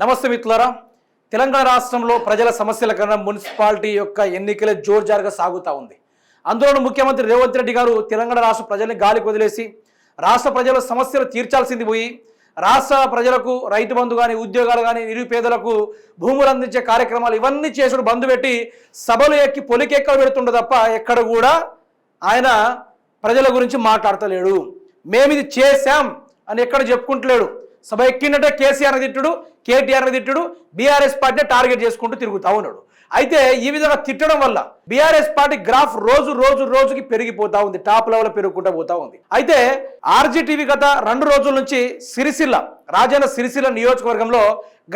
నమస్తే మిత్రులారా. తెలంగాణ రాష్ట్రంలో ప్రజల సమస్యల కన్నా మున్సిపాలిటీ యొక్క ఎన్నికలే జోర్జారుగా సాగుతూ ఉంది. అందులోనూ ముఖ్యమంత్రి రేవంత్ రెడ్డి గారు తెలంగాణ రాష్ట్ర ప్రజల్ని గాలికి వదిలేసి రాష్ట్ర ప్రజల సమస్యలు తీర్చాల్సింది పోయి రాష్ట్ర ప్రజలకు రైతు బంధు కానీ ఉద్యోగాలు కానీ నిరుపేదలకు భూములు అందించే కార్యక్రమాలు ఇవన్నీ చేసుడు బంధు పెట్టి సభలు ఎక్కి పొలికెక్కడ పెడుతుండ తప్ప ఎక్కడ కూడా ఆయన ప్రజల గురించి మాట్లాడతలేడు. మేము ఇది చేశాం అని ఎక్కడ చెప్పుకుంటలేడు. సభ ఎక్కినట్టే కేసీఆర్ తిట్టుడు కేటీఆర్ తిట్టుడు బీఆర్ఎస్ పార్టీ టార్గెట్ చేసుకుంటూ తిరుగుతా ఉన్నాడు. అయితే ఈ విధంగా తిట్టడం వల్ల బీఆర్ఎస్ పార్టీ గ్రాఫ్ రోజు రోజు రోజుకి పెరిగిపోతా ఉంది టాప్ లెవెల్ పెరుగుకుంటూ పోతా ఉంది. అయితే ఆర్జీటీవీ గత రెండు రోజుల నుంచి సిరిసిల్ల రాజన్న సిరిసిల్ల నియోజకవర్గంలో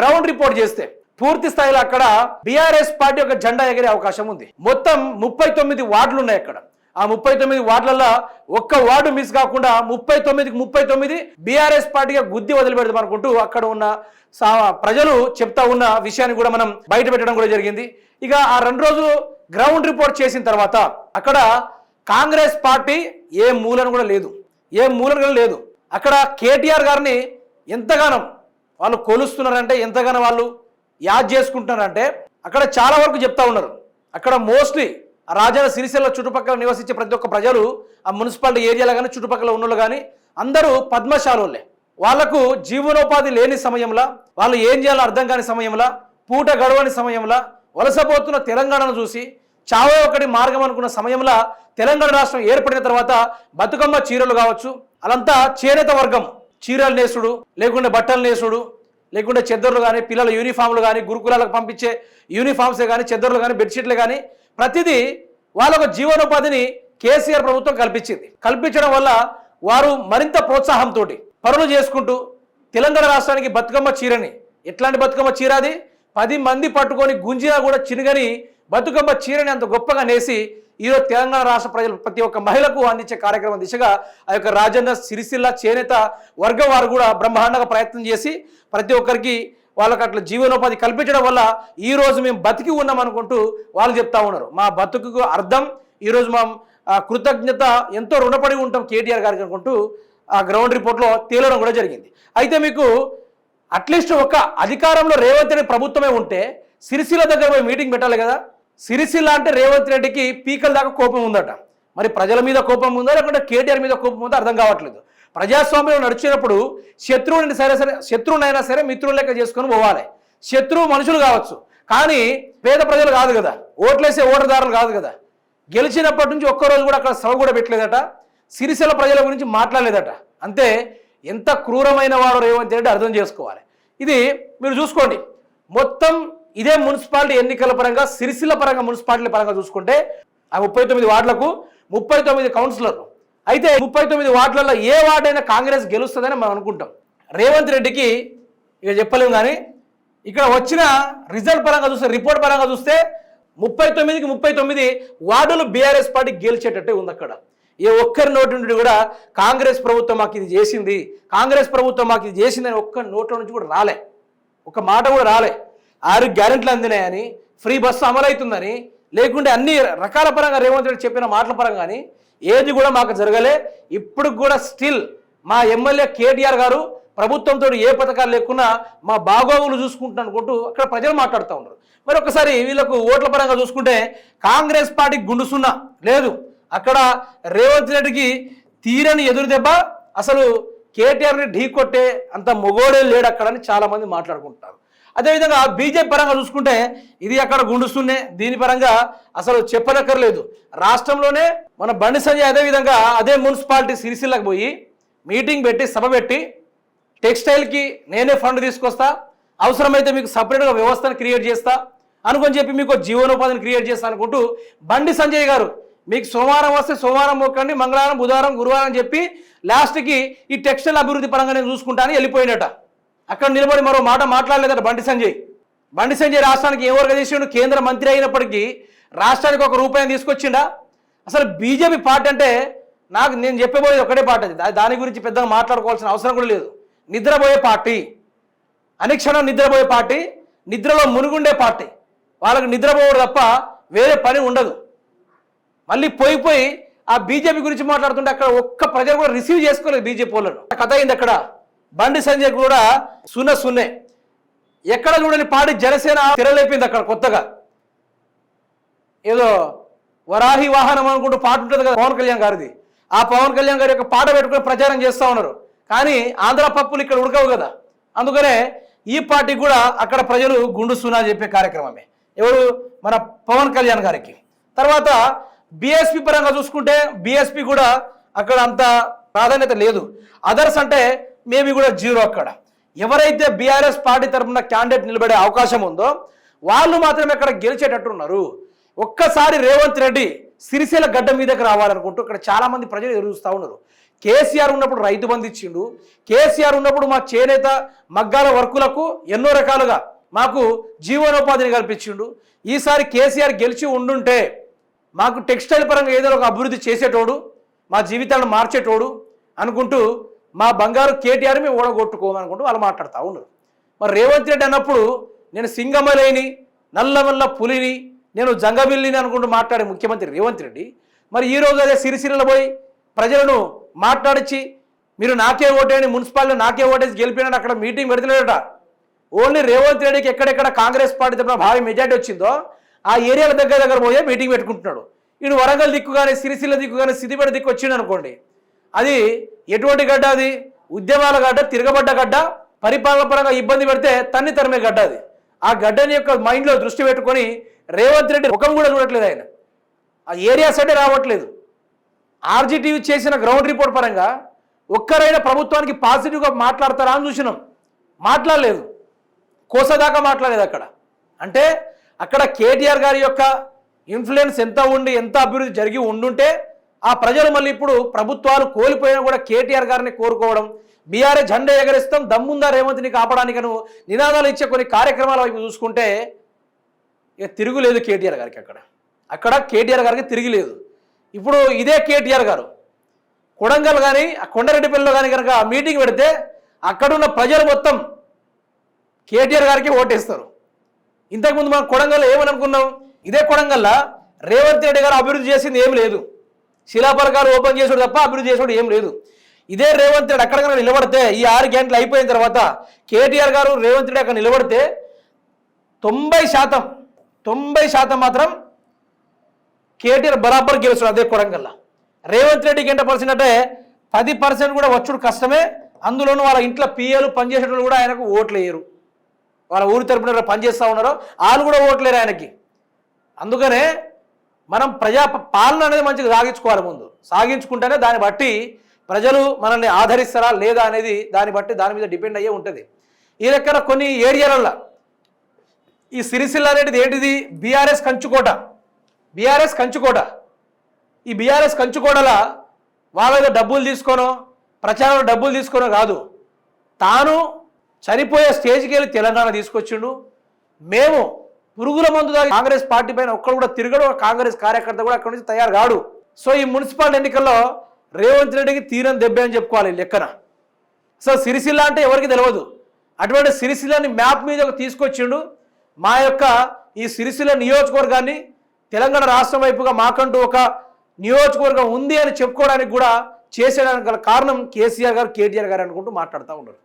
గ్రౌండ్ రిపోర్ట్ చేస్తే పూర్తి స్థాయిలో అక్కడ బీఆర్ఎస్ పార్టీ యొక్క జెండా ఎగిరే అవకాశం ఉంది. మొత్తం ముప్పై తొమ్మిది వార్డులు ఉన్నాయి అక్కడ. ఆ ముప్పై తొమ్మిది వార్డులలో ఒక్క వార్డు మిస్ కాకుండా ముప్పై తొమ్మిదికి ముప్పై తొమ్మిది బీఆర్ఎస్ పార్టీగా గుద్ది వదిలిపెడదాం అనుకుంటూ అక్కడ ఉన్న సా- ప్రజలు చెప్తా ఉన్న విషయాన్ని కూడా మనం బయట పెట్టడం కూడా జరిగింది. ఇక ఆ రెండు రోజులు గ్రౌండ్ రిపోర్ట్ చేసిన తర్వాత అక్కడ కాంగ్రెస్ పార్టీ ఏ మూలను కూడా లేదు. ఏ మూలను కూడా లేదు. అక్కడ కేటీఆర్ గారిని ఎంతగానో వాళ్ళు కొలుస్తున్నారంటే ఎంతగానో వాళ్ళు యాద్ చేసుకుంటున్నారంటే అక్కడ చాలా వరకు చెప్తా ఉన్నారు. అక్కడ మోస్ట్లీ రాజన్న సిరిసిల్ల చుట్టుపక్కల నివసించే ప్రతి ఒక్క ప్రజలు ఆ మున్సిపాలిటీ ఏరియాలో కానీ చుట్టుపక్కల ఉన్నోళ్ళు కానీ అందరూ పద్మశాలోళ్ళే వాళ్ళకు జీవనోపాధి లేని సమయంలో వాళ్ళు ఏం చేయాలో అర్థం కాని సమయంలో పూట గడవని సమయంలో వలసపోతున్న తెలంగాణను చూసి చావే ఒకటి మార్గం అనుకున్న సమయంలో తెలంగాణ రాష్ట్రం ఏర్పడిన తర్వాత బతుకమ్మ చీరలు కావచ్చు అలంతా చేనేత వర్గం. చీరలు నేసుడు లేకుంటే బట్టలు నేసుడు లేకుంటే చెద్దరులు కానీ పిల్లల యూనిఫామ్లు కానీ గురుకులాలకు పంపించే యూనిఫామ్సే కానీ చెద్దరులు కానీ బెడ్షీట్లు కానీ ప్రతిదీ వాళ్ళకు జీవనోపాధిని కేసీఆర్ ప్రభుత్వం కల్పించింది. కల్పించడం వల్ల వారు మరింత ప్రోత్సాహంతో పనులు చేసుకుంటూ తెలంగాణ రాష్ట్రానికి బతుకమ్మ చీరని ఎట్లాంటి బతుకమ్మ చీర అది? పది మంది పట్టుకొని గుంజినా కూడా చినుగని బతుకమ్మ చీరని అంత గొప్పగా నేసి ఈరోజు తెలంగాణ రాష్ట్ర ప్రజలు ప్రతి ఒక్క మహిళకు అందించే కార్యక్రమం దిశగా ఆ యొక్క రాజన్న సిరిసిల్ల చేనేత వర్గం వారు కూడా బ్రహ్మాండంగా ప్రయత్నం చేసి ప్రతి ఒక్కరికి వాళ్ళకి అట్లా జీవనోపాధి కల్పించడం వల్ల ఈ రోజు మేము బతికి ఉన్నాం అనుకుంటూ వాళ్ళు చెప్తా ఉన్నారు. మా బతుకుకు అర్థం ఈరోజు మా కృతజ్ఞత ఎంతో రుణపడి ఉంటాం కేటీఆర్ గారికి అనుకుంటూ ఆ గ్రౌండ్ రిపోర్ట్లో తేలడం కూడా జరిగింది. అయితే మీకు అట్లీస్ట్ ఒక అధికారంలో రేవంత్ రెడ్డి ప్రభుత్వమే ఉంటే సిరిసిల్ల దగ్గర పోయి మీటింగ్ పెట్టాలి కదా. సిరిసిల్ల అంటే రేవంత్ రెడ్డికి పీకల దాకా కోపం ఉందట. మరి ప్రజల మీద కోపం ఉందా లేకుంటే కేటీఆర్ మీద కోపం ఉందో అర్థం కావట్లేదు. ప్రజాస్వామ్యంలో నడిచినప్పుడు శత్రువుని సరే సరే శత్రువునైనా సరే మిత్రులు లెక్క చేసుకొని పోవాలి. శత్రువు మనుషులు కావచ్చు. కానీ పేద ప్రజలు కాదు కదా. ఓట్లేసే ఓటర్దారులు కాదు కదా. గెలిచినప్పటి నుంచి ఒక్కరోజు కూడా అక్కడ సభ కూడా పెట్టలేదట. సిరిసిల ప్రజల గురించి మాట్లాడలేదట. అంతే ఎంత క్రూరమైన వాడు రేవంత్ రెడ్డి అర్థం చేసుకోవాలి. ఇది మీరు చూసుకోండి. మొత్తం ఇదే మున్సిపాలిటీ ఎన్నికల పరంగా సిరిసిల పరంగా మున్సిపాలిటీ పరంగా చూసుకుంటే ఆ ముప్పై తొమ్మిది వార్డులకు ముప్పై తొమ్మిది కౌన్సిలర్లు అయితే ముప్పై తొమ్మిది వార్డులలో ఏ వార్డైనా కాంగ్రెస్ గెలుస్తుందని మనం అనుకుంటాం. రేవంత్ రెడ్డికి ఇక చెప్పలేము కానీ ఇక్కడ వచ్చిన రిజల్ట్ పరంగా చూస్తే రిపోర్ట్ పరంగా చూస్తే ముప్పై తొమ్మిదికి ముప్పై తొమ్మిది వార్డులు బీఆర్ఎస్ పార్టీ గెలిచేటట్టే ఉంది అక్కడ. ఏ ఒక్కరి నోటి నుండి కూడా కాంగ్రెస్ ప్రభుత్వం మాకు ఇది చేసింది కాంగ్రెస్ ప్రభుత్వం మాకు ఇది చేసిందని ఒక్క నోట్ల నుంచి కూడా రాలే. ఒక మాట కూడా రాలే. ఆరు గ్యారెంట్లు అందినాయని ఫ్రీ బస్సు అమలవుతుందని లేకుంటే అన్ని రకాల పరంగా రేవంత్ రెడ్డి చెప్పిన మాటల పరంగా కానీ ఏది కూడా మాకు జరగలే. ఇప్పుడు కూడా స్టిల్ మా ఎమ్మెల్యే కేటీఆర్ గారు ప్రభుత్వంతో ఏ పథకాలు లేకున్నా మా బాగోగులు చూసుకుంటున్నాను అనుకుంటూ అక్కడ ప్రజలు మాట్లాడుతూ ఉన్నారు. మరి ఒకసారి వీళ్ళకు ఓట్ల పరంగా చూసుకుంటే కాంగ్రెస్ పార్టీ గుండుసున్నా లేదు. అక్కడ రేవంత్ రెడ్డికి తీరని ఎదురు దెబ్బ అసలు కేటీఆర్ని ఢీ కొట్టే అంత మొగోడే లేడు అక్కడ అని మాట్లాడుకుంటున్నారు. అదేవిధంగా బీజేపీ పరంగా చూసుకుంటే ఇది అక్కడ గుండుస్తున్నే దీని పరంగా అసలు చెప్పనక్కర్లేదు. రాష్ట్రంలోనే మన బండి సంజయ్ అదేవిధంగా అదే మున్సిపాలిటీ సిరిసిల్లకు పోయి మీటింగ్ పెట్టి సభ పెట్టి టెక్స్టైల్కి నేనే ఫండ్ తీసుకొస్తా. అవసరమైతే మీకు సపరేట్గా వ్యవస్థను క్రియేట్ చేస్తా. అనుకొని చెప్పి మీకు జీవనోపాధిని క్రియేట్ చేస్తా అనుకుంటూ బండి సంజయ్ గారు మీకు సోమవారం వస్తే సోమవారం మొక్కండి మంగళవారం బుధవారం గురువారం చెప్పి లాస్ట్కి ఈ టెక్స్టైల్ అభివృద్ధి పరంగా నేను చూసుకుంటాను వెళ్ళిపోయినట. అక్కడ నిలబడి మరో మాట మాట్లాడలేదట బండి సంజయ్. బండి సంజయ్ రాష్ట్రానికి ఏ వర్గదీశుడు కేంద్ర మంత్రి అయినప్పటికీ రాష్ట్రానికి ఒక రూపాయి తీసుకొచ్చిండా? అసలు బీజేపీ పార్టీ అంటే నాకు నేను చెప్పబోయేది ఒకటే పార్టీ అది. దాని గురించి పెద్దగా మాట్లాడుకోవాల్సిన అవసరం కూడా లేదు. నిద్రపోయే పార్టీ. అనుక్షణం నిద్రపోయే పార్టీ. నిద్రలో మునుగుండే పార్టీ. వాళ్ళకి నిద్రపోవడం తప్ప వేరే పని ఉండదు. మళ్ళీ పోయి పోయి ఆ బీజేపీ గురించి మాట్లాడుతుంటే అక్కడ ఒక్క ప్రజలు కూడా రిసీవ్ చేసుకోలేదు బీజేపీ వాళ్ళను. కథ అయింది అక్కడ. బండి సంజయ్ కూడా సున్న సున్నే. ఎక్కడ చూడని పాడి జనసేన తెరలేపింది అక్కడ కొత్తగా. ఏదో వరాహి వాహనం అనుకుంటూ పాట ఉంటుంది కదా పవన్ కళ్యాణ్ గారిది. ఆ పవన్ కళ్యాణ్ గారి యొక్క పాట పెట్టుకుని ప్రచారం చేస్తూ ఉన్నారు. కానీ ఆంధ్ర పప్పులు ఇక్కడ ఉడకవు కదా. అందుకనే ఈ పార్టీ కూడా అక్కడ ప్రజలు గుండు సునా చెప్పే కార్యక్రమమే. ఎవరు? మన పవన్ కళ్యాణ్ గారికి. తర్వాత బీఎస్పీ పరంగా చూసుకుంటే బీఎస్పీ కూడా అక్కడ అంత ప్రాధాన్యత లేదు. అదర్స్ అంటే మేబీ కూడా జీరో అక్కడ. ఎవరైతే బీఆర్ఎస్ పార్టీ తరఫున క్యాండిడేట్ నిలబడే అవకాశం ఉందో వాళ్ళు మాత్రమే అక్కడ గెలిచేటట్టున్నారు. ఒక్కసారి రేవంత్ రెడ్డి సిరిసిల గడ్డ మీదకి రావాలనుకుంటూ ఇక్కడ చాలామంది ప్రజలు ఎదురుస్తూ ఉన్నారు. కేసీఆర్ ఉన్నప్పుడు రైతు బంధు ఇచ్చిండు. కేసీఆర్ ఉన్నప్పుడు మా చేనేత మగ్గాల వర్కులకు ఎన్నో రకాలుగా మాకు జీవనోపాధిని కల్పించిండు. ఈసారి కేసీఆర్ గెలిచి ఉండుంటే మాకు టెక్స్టైల్ పరంగా ఏదో ఒక అభివృద్ధి చేసేటోడు మా జీవితాలను మార్చేటోడు అనుకుంటూ మా బంగారు కేటీఆర్ మేము ఓడగొట్టుకోమనుకుంటూ వాళ్ళు మాట్లాడుతూ ఉన్నారు. మరి రేవంత్ రెడ్డి అన్నప్పుడు నేను సింగమలేని నల్లమల్ల పులిని నేను జంగబిల్లిని అనుకుంటూ మాట్లాడే ముఖ్యమంత్రి రేవంత్ రెడ్డి. మరి ఈ రోజు అదే సిరిసిల్లలో పోయి ప్రజలను మాట్లాడించి మీరు నాకే ఓటేయండి మున్సిపాలిటీ నాకే ఓటేసి గెలిపినాడు అక్కడ మీటింగ్ పెడతలేడట ఓన్లీ రేవంత్ రెడ్డికి ఎక్కడెక్కడ కాంగ్రెస్ పార్టీ తరఫున భారీ మెజార్టీ వచ్చిందో ఆ ఏరియాల దగ్గర దగ్గర పోయే మీటింగ్ పెట్టుకుంటున్నాడు. ఈయన వరంగల్ దిక్కు కానీ సిరిసిల్ల దిక్కు కానీ సిద్దిపేట దిక్కు వచ్చిండు అనుకోండి అది ఎటువంటి గడ్డ అది? ఉద్యమాల గడ్డ తిరగబడ్డ గడ్డ పరిపాలన పరంగా ఇబ్బంది పెడితే తన్ని తరమే గడ్డ అది. ఆ గడ్డని యొక్క మైండ్లో దృష్టి పెట్టుకొని రేవంత్ రెడ్డి ముఖం కూడా చూడట్లేదు ఆయన. ఆ ఏరియా సైడే రావట్లేదు. ఆర్జీటీవీ చేసిన గ్రౌండ్ రిపోర్ట్ పరంగా ఒక్కరైనా ప్రభుత్వానికి పాజిటివ్గా మాట్లాడతారా అని చూసినాం. మాట్లాడలేదు. కోసదాకా మాట్లాడలేదు అక్కడ. అంటే అక్కడ కేటీఆర్ గారి యొక్క ఇన్ఫ్లుయెన్స్ ఎంత ఉండి ఎంత అభివృద్ధి జరిగి ఉండుంటే ఆ ప్రజలు మళ్ళీ ఇప్పుడు ప్రభుత్వాలు కోల్పోయినా కూడా కేటీఆర్ గారిని కోరుకోవడం బీఆర్ఏ జెండా ఎగరిస్తాం దమ్ముందా రేవంత్ని కాపాడానికను నినాదాలు ఇచ్చే కొన్ని కార్యక్రమాల వైపు చూసుకుంటే ఇక తిరుగులేదు కేటీఆర్ గారికి అక్కడ. అక్కడ కేటీఆర్ గారికి తిరిగిలేదు ఇప్పుడు ఇదే కేటీఆర్ గారు. కొడంగల్ కానీ ఆ కొండరెడ్డిపల్లిలో కానీ కనుక మీటింగ్ పెడితే అక్కడున్న ప్రజలు మొత్తం కేటీఆర్ గారికి ఓటేస్తారు. ఇంతకుముందు మనం కొడంగల్ ఏమని అనుకున్నాం? ఇదే కొడంగల్లా? రేవంత్ రెడ్డి గారు అభివృద్ధి చేసింది ఏం లేదు. శిలాపరకాలు ఓపెన్ చేసాడు తప్ప అభివృద్ధి చేసాడు ఏం లేదు. ఇదే రేవంత్ రెడ్డి అక్కడ నిలబడితే ఈ ఆరు గంటలు అయిపోయిన తర్వాత కేటీఆర్ గారు రేవంత్ రెడ్డి అక్కడ నిలబడితే తొంభై శాతం తొంభై శాతం మాత్రం కేటీఆర్ బరాబర్ గెలుస్తాడు అదే కొడంగల్లా. రేవంత్ రెడ్డికి ఎంత పర్సెంట్ అంటే పది పర్సెంట్ కూడా వచ్చుడు కష్టమే అందులోనూ వాళ్ళ ఇంట్లో పిఏలు పనిచేసేటోళ్ళు కూడా ఆయనకు ఓట్లు వేయరు. వాళ్ళ ఊరి తరపున పనిచేస్తూ ఉన్నారో వాళ్ళు కూడా ఓట్లేరు ఆయనకి. అందుకనే మనం ప్రజా పాలన అనేది మంచిగా సాగించుకోవాలి ముందు. సాగించుకుంటేనే దాన్ని బట్టి ప్రజలు మనల్ని ఆదరిస్తారా లేదా అనేది దాన్ని బట్టి దాని మీద డిపెండ్ అయ్యే ఉంటుంది. ఈ లెక్కన కొన్ని ఏరియాలల్లో ఈ సిరిసిల్ల అనేది ఏంటిది? బీఆర్ఎస్ కంచుకోట. బీఆర్ఎస్ కంచుకోట. ఈ బీఆర్ఎస్ కంచుకోటల వాళ్ళ మీద డబ్బులు తీసుకోనో ప్రచారంలో డబ్బులు తీసుకోనో కాదు. తాను చనిపోయే స్టేజ్కి వెళ్ళి తెలంగాణ తీసుకొచ్చిండు. మేము పురుగుల మందు దాగి కాంగ్రెస్ పార్టీ పైన ఒక్కడు కూడా తిరగడు కాంగ్రెస్ కార్యకర్త కూడా అక్కడి నుంచి తయారు కాడు. సో ఈ మున్సిపల్ ఎన్నికల్లో రేవంత్ రెడ్డికి తీరం దెబ్బ అని చెప్పుకోవాలి లెక్కన. సో సిరిసిల్ల అంటే ఎవరికి తెలియదు అటువంటి సిరిసిల్లని మ్యాప్ మీద తీసుకొచ్చిండు. మా యొక్క ఈ సిరిసిల్ల నియోజకవర్గాన్ని తెలంగాణ రాష్ట్రం వైపుగా మాకంటూ ఒక నియోజకవర్గం ఉంది అని చెప్పుకోవడానికి కూడా చేసేయడానికి గల కారణం కేసీఆర్ గారు కేటీఆర్ గారు అనుకుంటూ మాట్లాడుతూ ఉన్నారు.